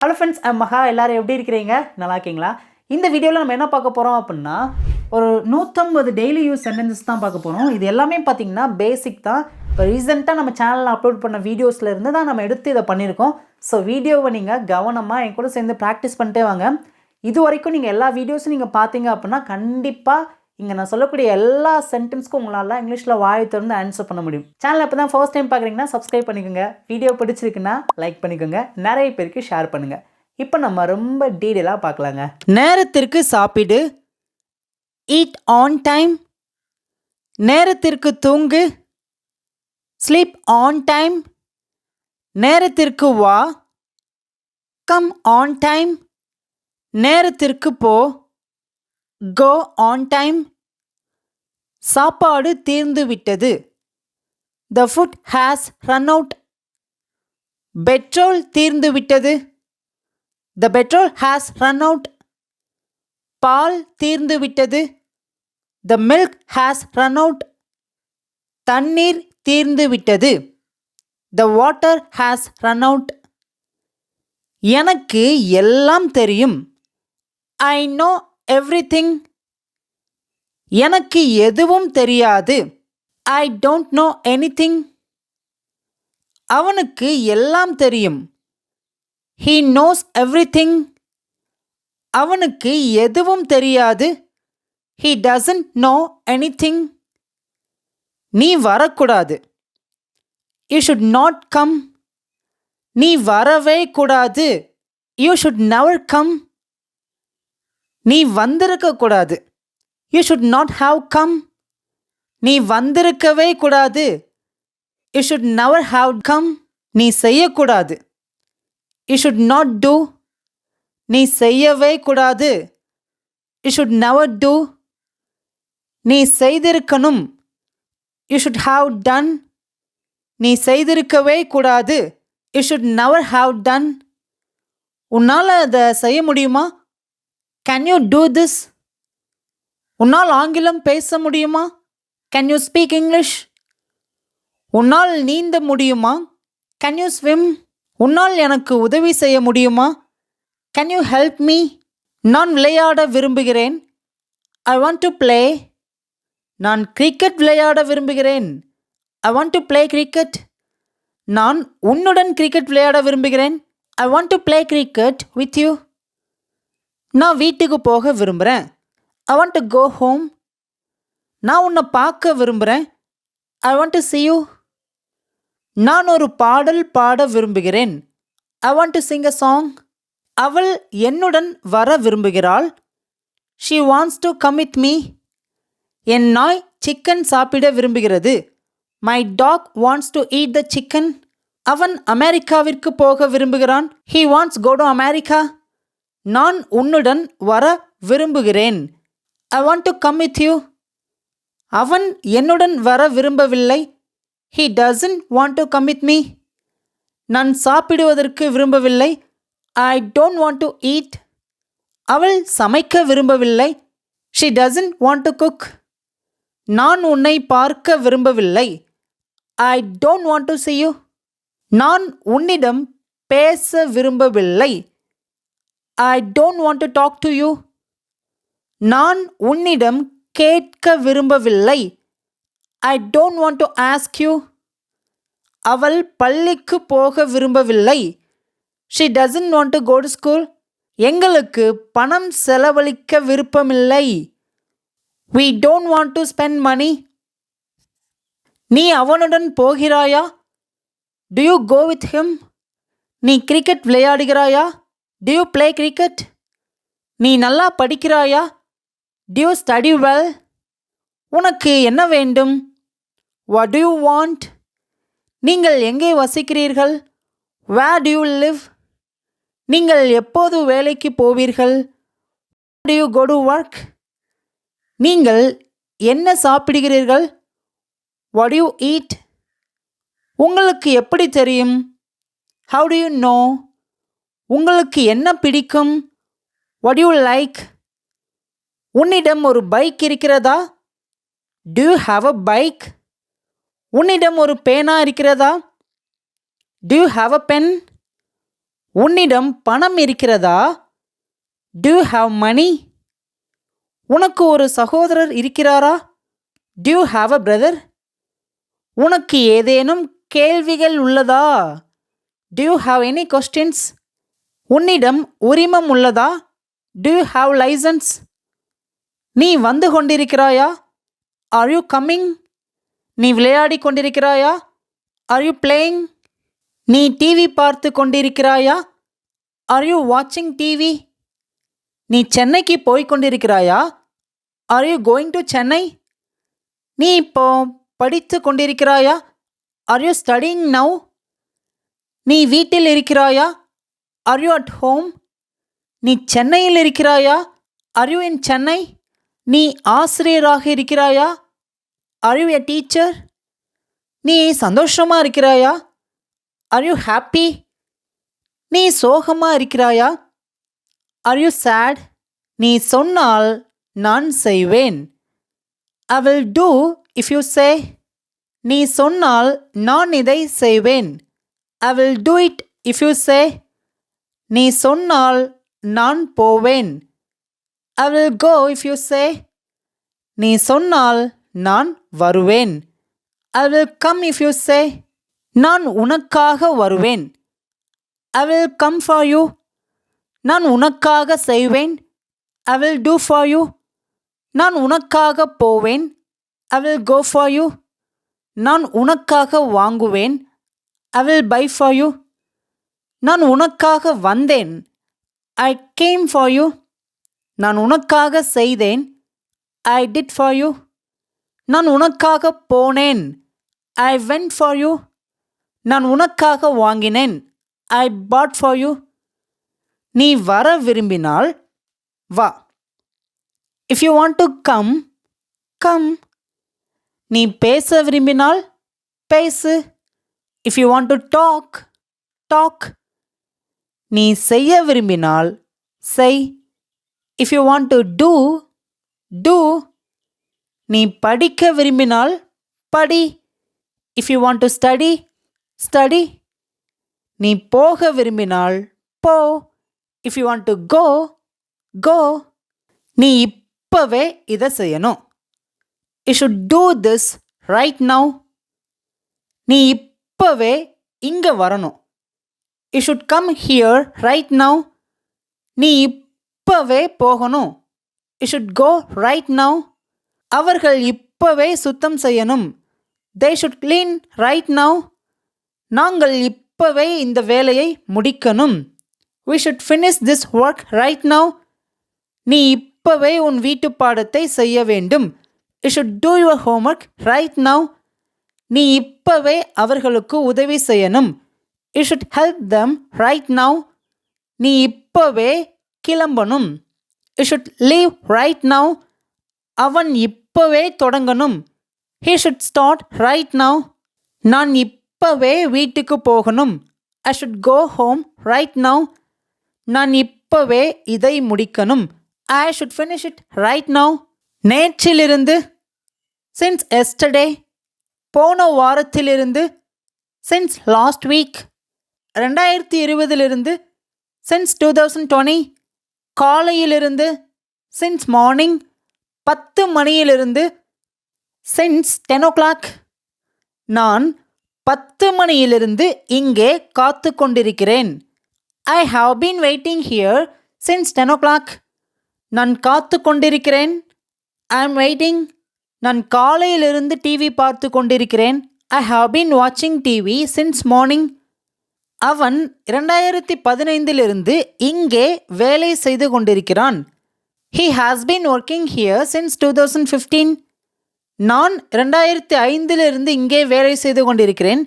Hello friends மகா எல்லாரும் எப்படி இருக்கிறீங்க? நல்லா இருக்கீங்களா? இந்த வீடியோவில் நம்ம என்ன பார்க்க போகிறோம் அப்படின்னா ஒரு நூற்றம்பது டெய்லி யூஸ் சென்டென்சஸ் தான் பார்க்க போகிறோம் இது எல்லாமே பார்த்தீங்கன்னா பேசிக் தான். இப்போ ரீசெண்டாக நம்ம சேனலில் அப்லோட் பண்ண வீடியோஸ்லேருந்து தான் நம்ம எடுத்து இதை பண்ணியிருக்கோம். ஸோ வீடியோவை நீங்கள் கவனமாக என் கூட சேர்ந்து ப்ராக்டிஸ் பண்ணிட்டே வாங்க. இது வரைக்கும் நீங்கள் எல்லா வீடியோஸும் நீங்கள் பார்த்தீங்க அப்படின்னா கண்டிப்பாக இங்கே நான் சொல்லக்கூடிய எல்லா சென்டென்ஸ்க்கும் உங்களால் இங்கிலீஷில் வாய் திறந்து ஆன்சர் பண்ண முடியும். சேனல் இப்போ தான் ஃபர்ஸ்ட் டைம் பார்க்குறீங்கன்னா சப்ஸ்கிரைப் பண்ணிக்கோங்க. வீடியோ பிடிச்சிருக்குன்னா லைக் பண்ணிக்கோங்க. நிறைய பேருக்கு ஷேர் பண்ணுங்கள் இப்போ நம்ம ரொம்ப டீட்டெயிலாக பார்க்கலாங்க நேரத்திற்கு சாப்பிடு. ஈட் ஆன் டைம் நேரத்திற்கு தூங்கு. ஸ்லீப் ஆன் டைம் நேரத்திற்கு வா. கம் ஆன் டைம் நேரத்திற்கு போ. கோ ஆன் டைம் சாப்பாடு தீர்ந்து விட்டது. The food has run out petrol தீர்ந்து விட்டது. The petrol has run out பால் தீர்ந்து விட்டது. The milk has run out தண்ணீர் தீர்ந்து விட்டது. The water has run out எனக்கு எல்லாம் தெரியும். ஐ நோ எவ்ரிதிங் எனக்கு எதுவும் தெரியாது. ஐ டோன்ட் நோ எனிதிங் அவனுக்கு எல்லாம் தெரியும். ஹீ நோஸ் எவ்ரிதிங் அவனுக்கு எதுவும் தெரியாது. ஹீ டசன்ட் நோ எனிதிங் நீ வரக்கூடாது. யூ ஷுட் நாட் கம் நீ வரவே கூடாது. யூ ஷுட் நவர் கம் நீ வந்திருக்க கூடாது. You should not have come நீ வந்திருக்கவே கூடாது. You should never have come நீ செய்யக்கூடாது. யூ ஷுட் நாட் டூ நீ செய்யவே கூடாது. யூ ஷுட் நவர் டூ நீ செய்திருக்கணும். யூ ஷுட் ஹாவ் டன் நீ செய்திருக்கவே கூடாது. You should never have done உன்னால் அதை செய்ய முடியுமா? கேன் யூ டூ திஸ் உன்னால் ஆங்கிலம் பேச முடியுமா? கேன் யூ ஸ்பீக் இங்கிலீஷ் உன்னால் நீந்த முடியுமா? கேன் யூ ஸ்விம் உன்னால் எனக்கு உதவி செய்ய முடியுமா? கேன் யூ ஹெல்ப் மீ நான் விளையாட விரும்புகிறேன். ஐ வாண்ட் டு ப்ளே நான் கிரிக்கெட் விளையாட விரும்புகிறேன். I want to play cricket நான் உன்னுடன் கிரிக்கெட் விளையாட விரும்புகிறேன். I want to play cricket with you நான் வீட்டுக்கு போக விரும்புகிறேன் I want to go home நான் உன்னை பார்க்க விரும்புகிறேன் I want to see you நான் ஒரு பாடல் பாட விரும்புகிறேன். I want to sing a song அவள் என்னுடன் வர விரும்புகிறாள். She wants to come with me என் நாய் சிக்கன் சாப்பிட விரும்புகிறது. My dog wants to eat the chicken அவன் அமெரிக்காவிற்கு போக விரும்புகிறான். He wants go to America நான் உன்னுடன் வர விரும்புகிறேன். I want to come with you அவன் என்னுடன் வர விரும்பவில்லை. He doesn't want to come with me நான் சாப்பிடுவதற்கு விரும்பவில்லை. I don't want to eat அவள் சமைக்க விரும்பவில்லை. She doesn't want to cook நான் உன்னை பார்க்க விரும்பவில்லை. I don't want to see you நான் உன்னிடம் பேச விரும்பவில்லை. I don't want to talk to you நான் உன்னிடம் கேட்க விரும்பவில்லை. I don't want to ask you அவள் பள்ளிக்கு போக விரும்பவில்லை. She doesn't want to go to school எங்களுக்கு பணம் செலவழிக்க விருப்பமில்லை. We don't want to spend money நீ அவனுடன் போகிறாயா? Do you go with him நீ கிரிக்கெட் விளையாடுகிறாயா? டியூ பிளே ப்ளே கிரிக்கெட் நீ நல்லா படிக்கிறாயா? டியூ ஸ்டடி வெல் உனக்கு என்ன வேண்டும்? வாட் டு யூ வாண்ட் நீங்கள் எங்கே வசிக்கிறீர்கள்? வேர் டு யூ லிவ் நீங்கள் எப்போது வேலைக்கு போவீர்கள்? Do you go to work நீங்கள் என்ன சாப்பிடுகிறீர்கள்? வாட் யூ ஈட் உங்களுக்கு எப்படி தெரியும்? ஹவு டு யூ நோ உங்களுக்கு என்ன பிடிக்கும்? வாட் யூ லைக் உன்னிடம் ஒரு பைக் இருக்கிறதா? Do you have a bike உன்னிடம் ஒரு பேனா இருக்கிறதா? Do you have a pen உன்னிடம் பணம் இருக்கிறதா? டு ஹாவ் மணி உனக்கு ஒரு சகோதரர் இருக்கிறாரா? டு ஹாவ் அ பிரதர் உனக்கு ஏதேனும் கேள்விகள் உள்ளதா? டு ஹாவ் எனி கொஸ்டின்ஸ் உன்னிடம் உரிமம் உள்ளதா? டு ஹாவ் லைசன்ஸ் நீ வந்து கொண்டிருக்கிறாயா? ஆர் யூ கம்மிங் நீ விளையாடி கொண்டிருக்கிறாயா? ஆர் யூ பிளேயிங் நீ டிவி பார்த்து கொண்டிருக்கிறாயா? ஆர் யூ வாட்சிங் டிவி நீ சென்னைக்கு போய் கொண்டிருக்கிறாயா? Are you going to Chennai நீ இப்போ படித்து கொண்டிருக்கிறாயா? ஆர் யூ ஸ்டடிங் நவ் நீ வீட்டில் இருக்கிறாயா? ஆர் யூ அட் ஹோம் நீ சென்னையில் இருக்கிறாயா? ஆர் யூ இன் சென்னை நீ ஆசிரியராக இருக்கிறாயா? ஆர் யூ எ டீச்சர் நீ சந்தோஷமாக இருக்கிறாயா? ஆர் யூ ஹாப்பி நீ சோகமாக இருக்கிறாயா? ஆர் யூ சேட் நீ சொன்னால் நான் செய்வேன். I will do if you say நீ சொன்னால் நான் இதை செய்வேன். I will do it if you say நீ சொன்னால் நான் போவேன். I will go if you say நீ சொன்னால் நான் வருவேன். I will come if you say நான் உனக்காக வருவேன். I will come for you நான் உனக்காக செய்வேன். I will do for you நான் உனக்காக போவேன். I will go for you நான் உனக்காக வாங்குவேன். I will buy for you நான் உனக்காக வந்தேன். ஐ கேம் ஃபார் யூ நான் உனக்காக செய்தேன். ஐ டிட் ஃபார் யூ நான் உனக்காக போனேன். ஐ வென்ட் ஃபார் யூ நான் உனக்காக வாங்கினேன். ஐ பாட் ஃபார் யூ நீ வர விரும்பினால் வா. If you want to come come நீ பேச விரும்பினால் பேசு. If you want to talk talk நீ செய்ய விரும்பினால் செய். If you want to do do நீ படிக்க விரும்பினால் படி. If you want to study study நீ போக விரும்பினால் போ. If you want to go go நீ இப்போவே இதை செய்யணும். You should do this right now நீ இப்போவே இங்கே வரணும். You should come here right now நீ இப்போவே போகணும். You should go right now அவர்கள் இப்போவே சுத்தம் செய்யணும். They should clean right now நாங்கள் இப்போவே இந்த வேலையை முடிக்கணும். We should finish this work right now நீ இப்போவே உன் வீட்டு பாடத்தை செய்ய வேண்டும். You should do your homework right now நீ இப்போவே அவர்களுக்கு உதவி செய்யணும். You should help them right now நீ இப்போவே கிளம்பணும். You should leave right now அவன் இப்போவே தொடங்கணும். He should start right now நான் இப்போவே வீட்டுக்கு போகணும். I should go home right now நான் இப்போவே இதை முடிக்கணும். I should finish it right now நேற்றிலிருந்து since yesterday போன வாரத்திலிருந்து சின்ஸ் லாஸ்ட் வீக் ரெண்டாயிரத்தி இருபதிலிருந்து சின்ஸ் டூ தௌசண்ட் டுவெண்ட்டி காலையிலிருந்து சின்ஸ் மார்னிங் பத்து மணியிலிருந்து சின்ஸ் டென் ஓ கிளாக் நான் பத்து மணியிலிருந்து இங்கே காத்து கொண்டிருக்கிறேன். I have been waiting here since ten o'clock நான் காத்து கொண்டிருக்கிறேன். ஐ ஆம் வெயிட்டிங் நான் காலையிலிருந்து டிவி பார்த்து கொண்டிருக்கிறேன். ஐ ஹாவ் பீன் வாட்சிங் டிவி சின்ஸ் மார்னிங் அவன் இரண்டாயிரத்தி பதினைந்திலிருந்து இங்கே வேலை செய்து கொண்டிருக்கிறான். He has been working here since two thousand fifteen நான் ரெண்டாயிரத்தி ஐந்திலிருந்து இங்கே வேலை செய்து கொண்டிருக்கிறேன்.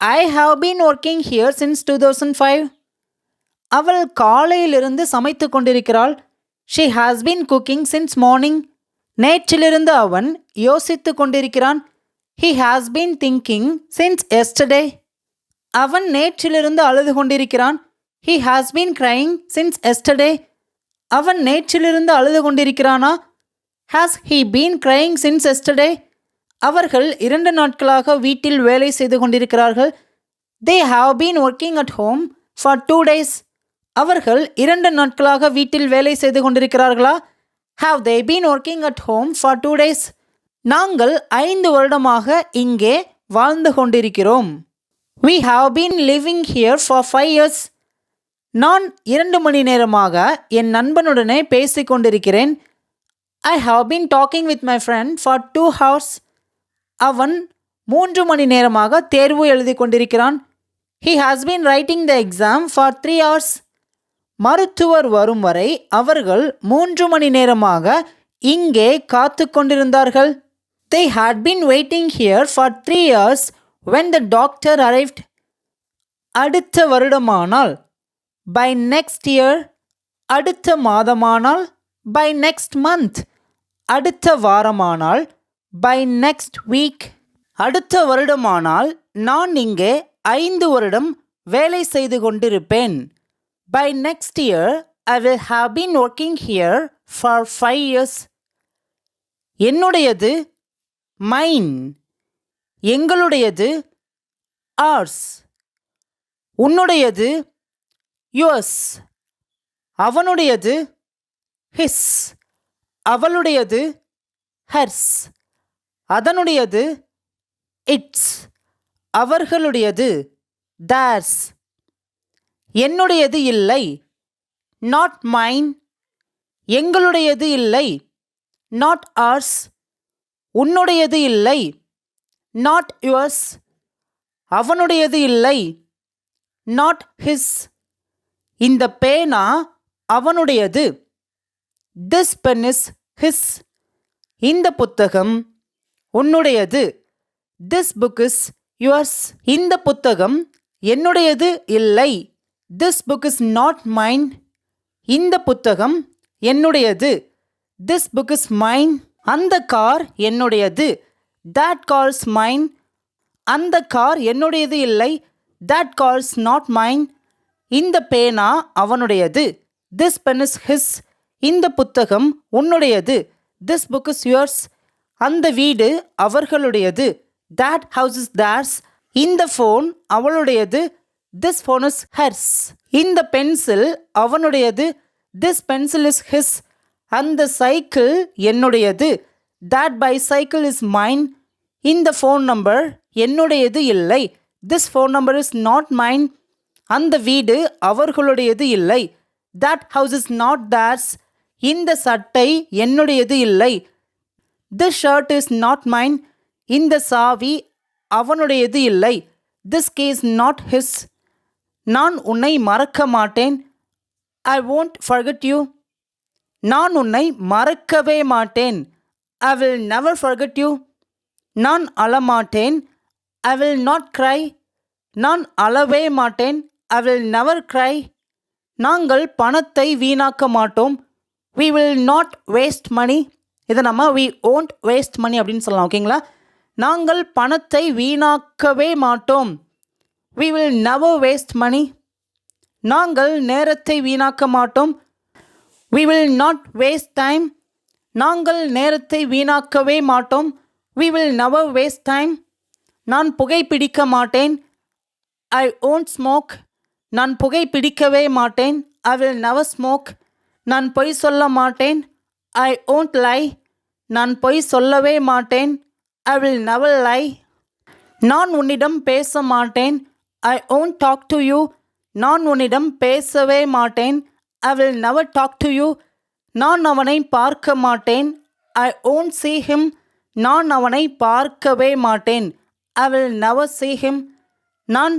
I have been working here since two thousand five அவள் காலையிலிருந்து சமைத்து கொண்டிருக்கிறாள். She has been cooking since morning நேற்றிலிருந்து அவன் யோசித்து கொண்டிருக்கிறான். He has been thinking since yesterday அவன் நேற்றிலிருந்து அழுது கொண்டிருக்கிறான் he has been crying since yesterday அவன் நேற்றிலிருந்து அழுது கொண்டிருக்கிறானா has he been crying since yesterday அவர்கள் இரண்டு நாட்களாக வீட்டில் வேலை செய்து கொண்டிருக்கிறார்கள். They have been working at home for two days அவர்கள் இரண்டு நாட்களாக வீட்டில் வேலை செய்து கொண்டிருக்கிறார்களா? Have they been working at home for two days நாங்கள் ஐந்து வருடமாக இங்கே வாழ்ந்து கொண்டிருக்கிறோம். We have been living here for five years நான் இரண்டு மணி நேரமாக என் நண்பனுடனே பேசிக் கொண்டிருக்கிறேன். I have been talking with my friend for two hours அவன் மூன்று மணி நேரமாக தேர்வு எழுதி கொண்டிருக்கிறான். He has been writing the exam for three hours மருத்துவர் வரும் வரை அவர்கள் மூன்று மணி நேரமாக இங்கே காத்து கொண்டிருந்தார்கள். They had been waiting here for three years when the doctor arrived அடுத்த வருடமானால் பை நெக்ஸ்ட் இயர் அடுத்த மாதமானால் பை நெக்ஸ்ட் மந்த் அடுத்த வாரமானால் பை நெக்ஸ்ட் வீக் அடுத்த வருடமானால் நான் இங்கே ஐந்து வருடம் வேலை செய்து கொண்டிருப்பேன். By next year I will have been working here for five years என்னுடையது? மைன் எங்களுடையது ஆர்ஸ் உன்னுடையது யுவர்ஸ் அவனுடையது ஹிஸ் அவளுடையது ஹெர்ஸ் அதனுடையது இட்ஸ் அவர்களுடையது தேர்ஸ் என்னுடையது இல்லை நாட் மைன் எங்களுடையது இல்லை நாட் ஆர்ஸ் உன்னுடையது இல்லை நாட் யுவர்ஸ் அவனுடையது இல்லை. நாட் ஹிஸ் இந்த பேனா அவனுடையது. திஸ் பென் இஸ் ஹிஸ் இந்த புத்தகம் உன்னுடையது. திஸ் புக் இஸ் யுவர்ஸ் இந்த புத்தகம் என்னுடையது இல்லை. This book is not mine இந்த புத்தகம் என்னுடையது. திஸ் புக் இஸ் மைன் அந்த கார் என்னுடையது. தட் கால்ஸ் மைன் அந்த கார் என்னுடையது இல்லை. தட் கால்ஸ் நாட் மைன் இந்த பேனா அவனுடையது. திஸ் பென் இஸ் ஹிஸ் இந்த புத்தகம் உன்னுடையது. திஸ் புக் இஸ் யுவர்ஸ் அந்த வீடு அவர்களுடையது. தேட் ஹவுஸ் இஸ் தேர்ஸ் இந்த ஃபோன் அவளுடையது. திஸ் ஃபோன் இஸ் ஹெர்ஸ் இந்த பென்சில் அவனுடையது. திஸ் பென்சில் இஸ் ஹிஸ் அந்த சைக்கிள் என்னுடையது. That bicycle is mine இந்த ஃபோன் நம்பர் என்னுடையது இல்லை. This phone number is not mine அந்த வீடு அவர்களுடையது இல்லை. That house is not theirs இந்த சட்டை என்னுடையது இல்லை. This shirt is not mine இந்த சாவி அவனுடையது இல்லை. திஸ் கேஸ் நாட் ஹிஸ் நான் உன்னை மறக்க மாட்டேன். ஐ won't ஃபர்கட் யூ நான் உன்னை மறக்கவே மாட்டேன். I will never forget you நான் அழமாட்டேன். ஐ வில் நாட் க்ரை நான் அழவே மாட்டேன். ஐ வில் நெவர் க்ரை நாங்கள் பணத்தை வீணாக்க மாட்டோம். We will not waste money இதை நம்ம வி ஓன்ட் வேஸ்ட் மணி அப்படின்னு சொல்லலாம் ஓகேங்களா நாங்கள் பணத்தை வீணாக்கவே மாட்டோம். We will never waste money நாங்கள் நேரத்தை வீணாக்க மாட்டோம். We will not waste time நாங்கள் நேரத்தை வீணாக்கவே மாட்டோம். We will never waste time நான் புகைப்பிடிக்க மாட்டேன். ஐ ஓன்ட் ஸ்மோக் நான் புகை பிடிக்கவே மாட்டேன். ஐ வில் நவர் ஸ்மோக் நான் பொய் சொல்ல மாட்டேன். ஐ ஓன்ட் லை நான் பொய் சொல்லவே மாட்டேன். ஐ வில் நவர் லை நான் உன்னிடம் பேச மாட்டேன். I won't talk to you நான் உன்னிடம் பேசவே மாட்டேன். I will never talk to you நான் அவனை பார்க்க மாட்டேன். ஐ ஓன்ட் சீ ஹிம் நான் அவனை பார்க்கவே மாட்டேன். I will an hour sea him நான்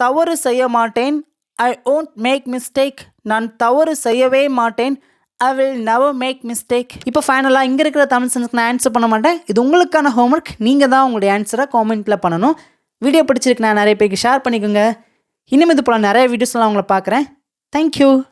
தவறு செய்ய மாட்டேன். ஐ ஓன்ட் மேக் மிஸ்டேக் நான் தவறு செய்யவே மாட்டேன். I will never make mistake இப்போ ஃபைனலாக இங்கே இருக்கிற தமிழ் சென்ஸ்க்கு நான் ஆன்சர் பண்ண மாட்டேன். இது உங்களுக்கான ஹோம்ஒர்க் நீங்கள் தான் உங்களுடைய ஆன்சரை காமெண்ட்டில் பண்ணணும். வீடியோ பிடிச்சிருக்கு நான் நிறைய பேருக்கு ஷேர் பண்ணிக்கோங்க. இன்னும் இது போல் நிறைய வீடியோஸ்லாம் உங்களை பார்க்குறேன். தேங்க்யூ